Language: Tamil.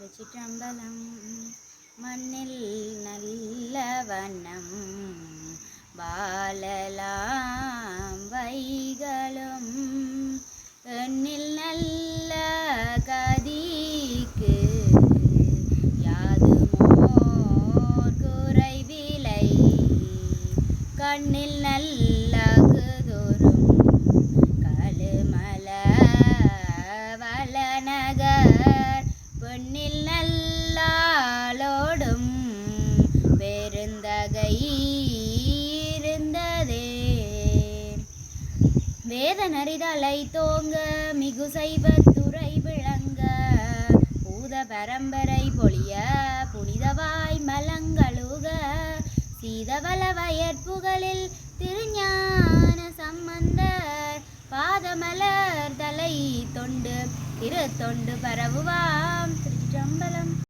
திருச்சிற்றம்பலம் மண்ணில் நல்ல வண்ணம் வாழலாம் வைகளும். எண்ணில் நல்ல கதிக்கு யாதுமோர் குறைவிலை. கண்ணில் நல்ல பெண்ணில் நல்லாளோடும் பெருந்தகை இருந்ததே வேத நரிதலை தோங்க மிகு சைவத்துறை விளங்க பூத பரம்பரை பொழிய புனிதவாய் மலங்களுக சீதவள வயற்புகளில் திருஞான சம்பந்தர் பாதமலர் தலை தொண்டு திரு தொண்டு பரவுவார்.